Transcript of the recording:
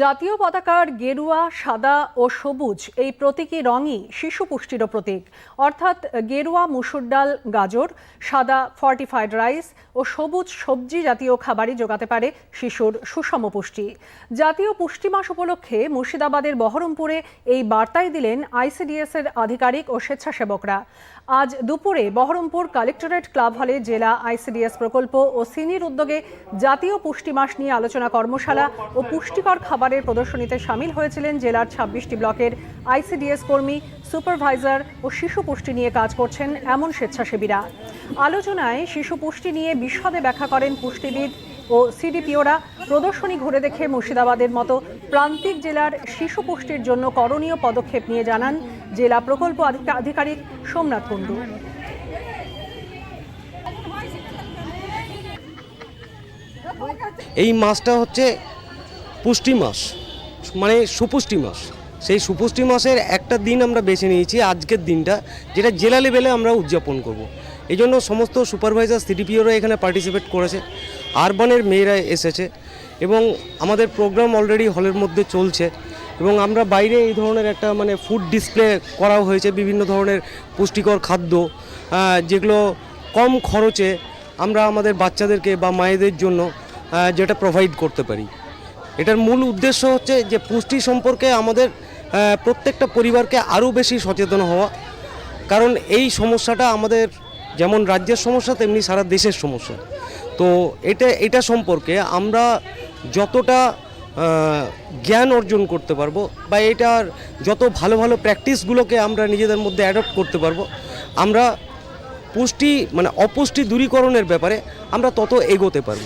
জাতীয় পতাকার গেরুয়া, সাদা ও সবুজ, এই প্রতীকী রঙই শিশু পুষ্টিরও প্রতীক। অর্থাৎ গেরুয়া, মুসুর ডাল, গাজর, সাদা ফর্টিফাইড রাইস ও সবুজ সবজি জাতীয় খাবারই যোগাতে পারে শিশুর সুষম পুষ্টি। জাতীয় পুষ্টি মাস উপলক্ষে মুর্শিদাবাদের বহরমপুরে এই বার্তাই দিলেন আইসিডিএস এর আধিকারিক ও স্বেচ্ছাসেবকরা। আজ দুপুরে বহরমপুর কালেক্টরেট ক্লাব হলে জেলা আইসিডিএস প্রকল্প ও সিনির উদ্যোগে জাতীয় পুষ্টি মাস নিয়ে আলোচনা কর্মশালা ও পুষ্টিকর খাবারের প্রদর্শনীতে সামিল হয়েছিলেন জেলার ছাব্বিশটি ব্লকের আইসিডিএস কর্মী, সুপারভাইজার ও শিশু পুষ্টি নিয়ে কাজ করছেন এমন স্বেচ্ছাসেবীরা। আলোচনায় শিশু পুষ্টি নিয়ে বিশদে ব্যাখ্যা করেন পুষ্টিবিদ ও সিডিপিওরা। প্রদর্শনী ঘুরে দেখে মুর্শিদাবাদের মতো প্রান্তিক জেলার শিশু পুষ্টির জন্য করণীয় পদক্ষেপ নিয়ে জানান জেলা প্রকল্প আধিকারিক সোমনাথ কুণ্ডু। এই মাসটা হচ্ছে পুষ্টি মাস মানে সুপুষ্টি মাস সেই সুপুষ্টি মাসের একটা দিন আমরা বেছে নিয়েছি, আজকের দিনটা, যেটা জেলা লেভেলে আমরা উদযাপন করব। এই জন্য সমস্ত সুপারভাইজার, সিডিপিওরা এখানে পার্টিসিপেট করেছে, আরবানের মেয়েরা এসেছে, এবং আমাদের প্রোগ্রাম অলরেডি হলের মধ্যে চলছে, এবং আমরা বাইরে এই ধরনের একটা মানে ফুড ডিসপ্লে করাও হয়েছে, বিভিন্ন ধরনের পুষ্টিকর খাদ্য যেগুলো কম খরচে আমরা আমাদের বাচ্চাদেরকে বা মায়েদের জন্য যেটা প্রোভাইড করতে পারি এটার মূল উদ্দেশ্য হচ্ছে যে পুষ্টি সম্পর্কে আমাদের প্রত্যেকটা পরিবারকে আরও বেশি সচেতন হওয়া। কারণ এই সমস্যাটা আমাদের, যেমন রাজ্যের সমস্যা, তেমনি সারা দেশের সমস্যা। তো এটা এটা সম্পর্কে আমরা যতটা জ্ঞান অর্জন করতে পারব বা এটার যত ভালো ভালো প্র্যাকটিসগুলোকে আমরা নিজেদের মধ্যে অ্যাডপ্ট করতে পারব, আমরা পুষ্টি মানে অপুষ্টি দূরীকরণের ব্যাপারে আমরা তত এগোতে পারব।